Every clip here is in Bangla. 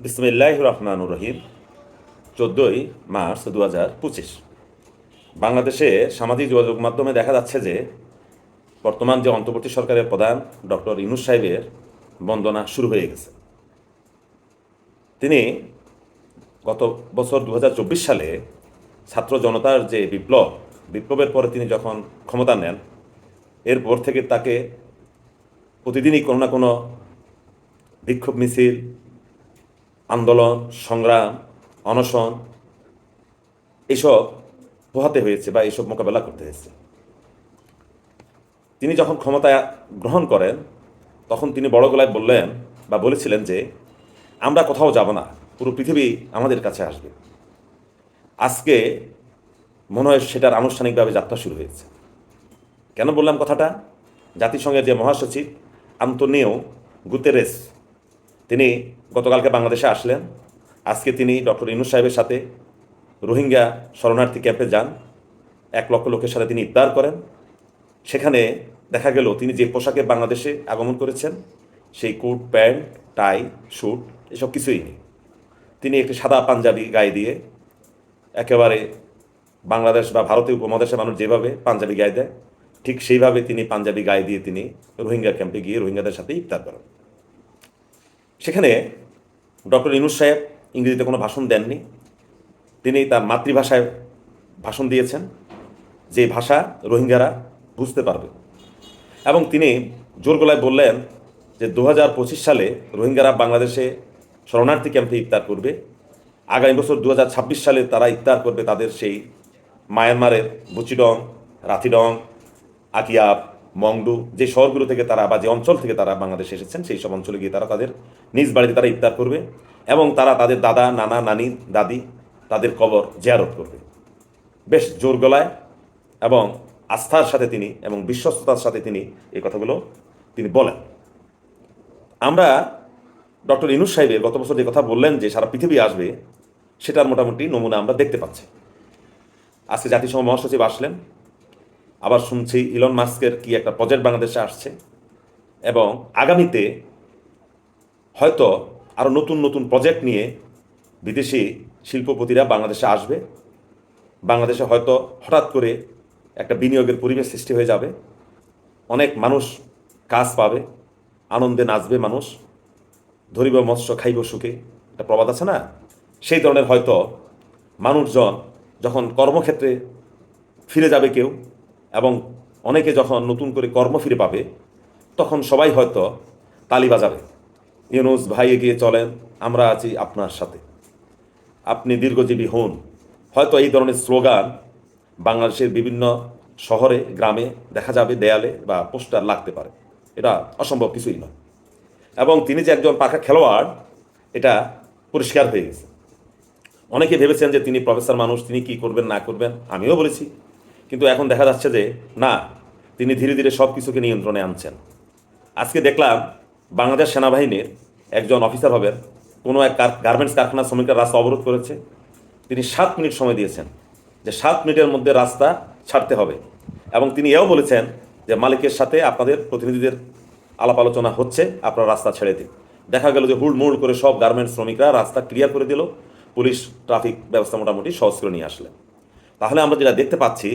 বিসমিল্লাহ রহমানুর রহিম, চোদ্দোই মার্চ দু হাজার পঁচিশ। বাংলাদেশে সামাজিক যোগাযোগ মাধ্যমে দেখা যাচ্ছে যে বর্তমান যে অন্তর্বর্তী সরকারের প্রধান ডক্টর ইনুস সাহেবের বন্দনা শুরু হয়ে গেছে। তিনি গত বছর দু হাজার চব্বিশ সালে ছাত্র জনতার যে বিপ্লব, বিপ্লবের পরে তিনি যখন ক্ষমতা নেন, এরপর থেকে তাকে প্রতিদিনই কোনো না কোনো বিক্ষোভ মিছিল আন্দোলন, সংগ্রাম, অনশন, এসব পোহাতে হয়েছে বা এসব মোকাবেলা করতে হয়েছে। তিনি যখন ক্ষমতা গ্রহণ করেন, তখন তিনি বড় গলায় বললেন বা বলেছিলেন যে, আমরা কোথাও যাব না, পুরো পৃথিবী আমাদের কাছে আসবে। আজকে মনে হয় সেটার আনুষ্ঠানিকভাবে যাত্রা শুরু হয়েছে। কেন বললাম কথাটা? জাতিসংঘের যে মহাসচিব আন্তনিও গুতেরেস তিনি গতকালকে বাংলাদেশে আসলেন। আজকে তিনি ডক্টর ইনুস সাহেবের সাথে রোহিঙ্গা শরণার্থী ক্যাম্পে যান। এক লক্ষ লোকের সাথে তিনি ইফতার করেন। সেখানে দেখা গেল তিনি যে পোশাকে বাংলাদেশে আগমন করেছেন, সেই কোট, প্যান্ট, টাই স্যুট এসব কিছুই নেই। তিনি একটি সাদা পাঞ্জাবি গায়ে দিয়ে একেবারে বাংলাদেশ বা ভারতীয় উপমহাদেশের মানুষ যেভাবে পাঞ্জাবি গায়ে দেয়, ঠিক সেইভাবে তিনি পাঞ্জাবি গায়ে দিয়ে তিনি রোহিঙ্গা ক্যাম্পে গিয়ে রোহিঙ্গাদের সাথে ইফতার করেন। সেখানে ডক্টর ইনুস সাহেব ইংরেজিতে কোনো ভাষণ দেননি। তিনি তার মাতৃভাষায় ভাষণ দিয়েছেন, যে ভাষা রোহিঙ্গারা বুঝতে পারবে। এবং তিনি জোর গলায় বললেন যে দু হাজার পঁচিশ সালে রোহিঙ্গারা বাংলাদেশে শরণার্থী ক্যাম্পে ইফতার করবে। আগামী বছর দু হাজার ছাব্বিশ সালে তারা ইফতার করবে তাদের সেই মায়ানমারের বুচিডং, রাথিডং, আকিয়াব মংডু, যে শহরগুলো থেকে তারা বা যে অঞ্চল থেকে তারা বাংলাদেশে এসেছেন, সেই সব অঞ্চলে গিয়ে তারা তাদের নিজ বাড়িতে তারা ইফতার করবে এবং তারা তাদের দাদা, নানা, নানি, দাদি তাদের কবর জিয়ারত করবে। বেশ জোর গলায় এবং আস্থার সাথে তিনি এবং বিশ্বস্ততার সাথে তিনি এই কথাগুলো তিনি বলেন। আমরা ডক্টর ইনুস সাহেবের গত বছর যে কথা বললেন যে সারা পৃথিবী আসবে, সেটার মোটামুটি নমুনা আমরা দেখতে পাচ্ছি। আজকে জাতিসংঘ মহাসচিব আসলেন আবার শুনছি ইলন মাস্কের কি একটা প্রজেক্ট বাংলাদেশে আসছে। এবং আগামীতে হয়তো আরও নতুন নতুন প্রজেক্ট নিয়ে বিদেশি শিল্পপতিরা বাংলাদেশে আসবে। বাংলাদেশে হয়তো হঠাৎ করে একটা বিনিয়োগের পরিবেশ সৃষ্টি হয়ে যাবে। অনেক মানুষ কাজ পাবে, আনন্দে নাচবে মানুষ, ধরিব মৎস্য, খাইব সুখে। একটা প্রবাদ আছে না? সেই ধরনের হয়তো মানুষজন যখন কর্মক্ষেত্রে ফিরে যাবে কেউ অনেকে যখন নতুন করে কর্ম ফিরে পাবে, তখন সবাই হয়তো তালি বাজাবে। ইউনুস, ভাই, এগিয়ে চলেন, আমরা আছি আপনার সাথে। আপনি দীর্ঘজীবী হন। হয়তো এই ধরনের স্লোগান বাংলাদেশের বিভিন্ন শহরে, গ্রামে দেখা যাবে, দেয়ালে বা পোস্টার লাগতে পারে। এটা অসম্ভব কিছুই নয়। এবং তিনি যে একজন পাখা খেলোয়াড়, এটা পরিষ্কার হয়ে গেছে। অনেকে ভেবেছেন যে তিনি প্রফেসর মানুষ, তিনি কি করবেন, না করবেন, আমিও বলেছি। কিন্তু এখন দেখা যাচ্ছে যে, না, তিনি ধীরে ধীরে সব কিছুকে নিয়ন্ত্রণে আনছেন। আজকে দেখলাম বাংলাদেশ সেনাবাহিনীর একজন অফিসার হবেন কোনো এক গার্মেন্টস কারখানার শ্রমিকরা রাস্তা অবরোধ করেছে। তিনি সাত মিনিট সময় দিয়েছেন যে সাত মিনিটের মধ্যে রাস্তা ছাড়তে হবে। এবং তিনি এও বলেছেন যে মালিকের সাথে আপনাদের প্রতিনিধিদের আলাপ আলোচনা হচ্ছে, আপনারা রাস্তা ছেড়ে দিন। দেখা গেল যে হুড়মুড় করে সব গার্মেন্টস শ্রমিকরা রাস্তা ক্লিয়ার করে দিল, পুলিশ ট্রাফিক ব্যবস্থা মোটামুটি সহজ করে নিয়ে আসলেন। তাহলে আমরা যেটা দেখতে পাচ্ছি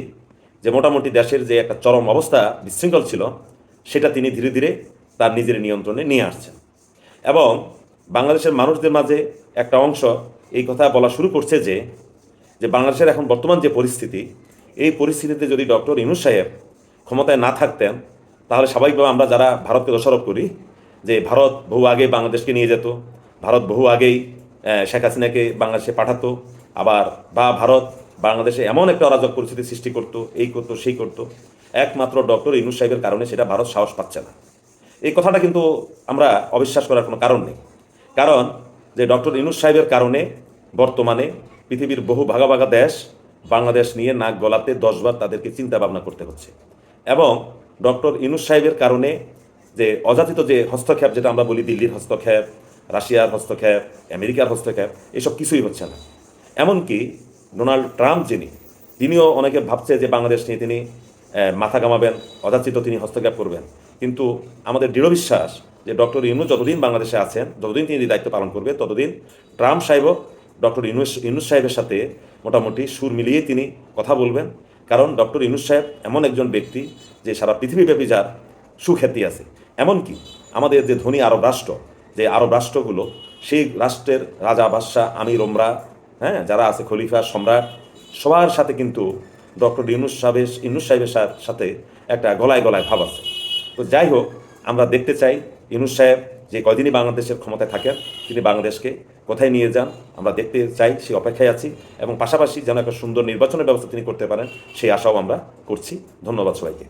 যে মোটামুটি দেশের যে একটা চরম অবস্থা বিশৃঙ্খল ছিল, সেটা তিনি ধীরে ধীরে তার নিজের নিয়ন্ত্রণে নিয়ে আসছেন। এবং বাংলাদেশের মানুষদের মাঝে একটা অংশ এই কথা বলা শুরু করছে যে যে বাংলাদেশের এখন বর্তমান যে পরিস্থিতি, এই পরিস্থিতিতে যদি ডক্টর ইনুস সাহেব ক্ষমতায় না থাকতেন, তাহলে স্বাভাবিকভাবে আমরা যারা ভারতকে দোষারোপ করি, যে ভারত বহু আগে বাংলাদেশকে নিয়ে যেত, ভারত বহু আগেই শেখ হাসিনাকে বাংলাদেশে পাঠাতো, আবার বা ভারত বাংলাদেশে এমন একটা অরাজক পরিস্থিতি সৃষ্টি করতো, এই করতো, সেই করতো। একমাত্র ডক্টর ইনুস সাহেবের কারণে সেটা ভারত সাহস পাচ্ছে না। এই কথাটা কিন্তু আমরা অবিশ্বাস করার কোনো কারণ নেই। কারণ যে ডক্টর ইনুস সাহেবের কারণে বর্তমানে পৃথিবীর বহু ভাগা ভাগা দেশ বাংলাদেশ নিয়ে নাক গলাতে দশবার তাদেরকে চিন্তা ভাবনা করতে হচ্ছে। এবং ডক্টর ইনুস সাহেবের কারণে যে অযাচিত যে হস্তক্ষেপ, যেটা আমরা বলি দিল্লির হস্তক্ষেপ, রাশিয়ার হস্তক্ষেপ, আমেরিকার হস্তক্ষেপ, এসব কিছুই হচ্ছে না। এমনকি ডোনাল্ড ট্রাম্প যিনি, তিনিও অনেকে ভাবছে যে বাংলাদেশ নিয়ে তিনি মাথা কামাবেন অযাচিত তিনি হস্তক্ষেপ করবেন। কিন্তু আমাদের দৃঢ় বিশ্বাস যে ডক্টর ইউনুস যতদিন বাংলাদেশে আছেন, যতদিন তিনি দায়িত্ব পালন করবে, ততদিন ট্রাম্প সাহেবও ডক্টর ইউনুস ইউনুস সাহেবের সাথে মোটামুটি সুর মিলিয়ে তিনি কথা বলবেন। কারণ ডক্টর ইউনুস সাহেব এমন একজন ব্যক্তি যে সারা পৃথিবীব্যাপী যার সুখ্যাতি আছে। এমনকি আমাদের যে ধনী আরব রাষ্ট্র, যে আরব রাষ্ট্রগুলো, সেই রাষ্ট্রের রাজা, বাদশাহ, আমির ওমরা হ্যাঁ যারা আছে খলিফা, সম্রাট, সবার সাথে কিন্তু ডক্টর ইউনুস সাহেবের ইউনুস সাহেবের সাথে একটা গলায় গলায় ভাব আছে। তো যাই হোক, আমরা দেখতে চাই ইউনুস সাহেব যে কয়দিনই বাংলাদেশের ক্ষমতায় থাকেন, তিনি বাংলাদেশকে কোথায় নিয়ে যান, আমরা দেখতে চাই, সেই অপেক্ষায় আছি এবং পাশাপাশি যেন একটা সুন্দর নির্বাচনের ব্যবস্থা তিনি করতে পারেন, সেই আশাও আমরা করছি। ধন্যবাদ সবাইকে।